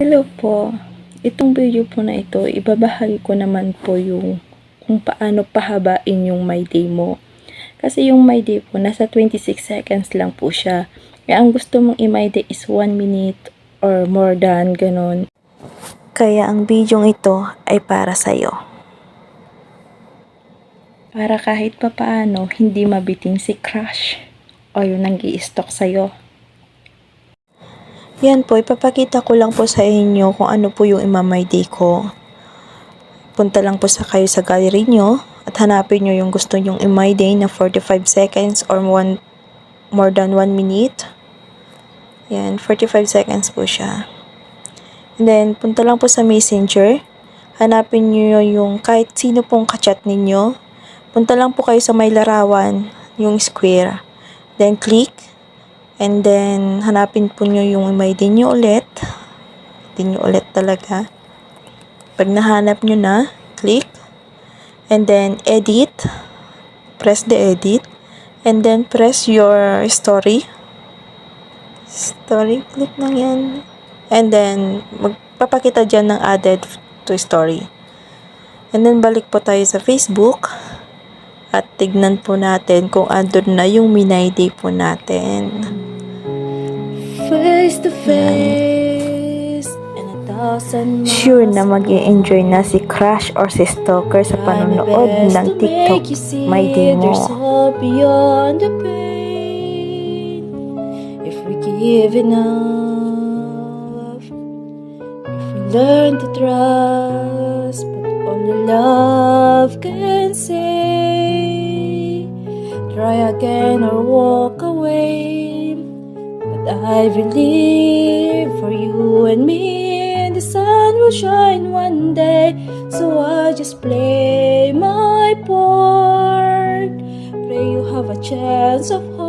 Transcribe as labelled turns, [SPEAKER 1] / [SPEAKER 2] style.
[SPEAKER 1] Hello po. Itong video po na ito, ibabahagi ko naman po yung kung paano pahabain yung my day mo. Kasi yung my day po, nasa 26 seconds lang po siya. Kaya ang gusto mong i-my day is 1 minute or more than ganun. Kaya ang video ito ay para sa'yo. Para kahit papaano, hindi mabiting si crush o yung nang stalk sa'yo. Yan po, ipapakita ko lang po sa inyo kung ano po yung imamay day ko. Punta lang po sa kayo sa gallery nyo at hanapin nyo yung gusto nyong imay day na 45 seconds or one, more than 1 minute. Yan, 45 seconds po siya. And then, punta lang po sa messenger. Hanapin nyo yung kahit sino pong kachat ninyo. Punta lang po kayo sa may larawan, yung square. Then, click. And then, hanapin po nyo yung may din ulit. Din nyo ulit talaga. Pag nahanap nyo na, click. And then, edit. Press the edit. And then, press your story. Story, click lang yan. And then, magpapakita dyan ng added to story. And then, balik po tayo sa Facebook. At tignan po natin kung andun na yung minay po natin.
[SPEAKER 2] Face to face and a thousand
[SPEAKER 1] Sure na mag enjoy na si crush or si stalker sa panonood ng TikTok my day mo.
[SPEAKER 2] There's hope beyond the pain if we give enough. If we learn to trust, but only love can say. Try again or walk away. I believe for you and me, the sun will shine one day. So I just play my part. Pray you have a chance of.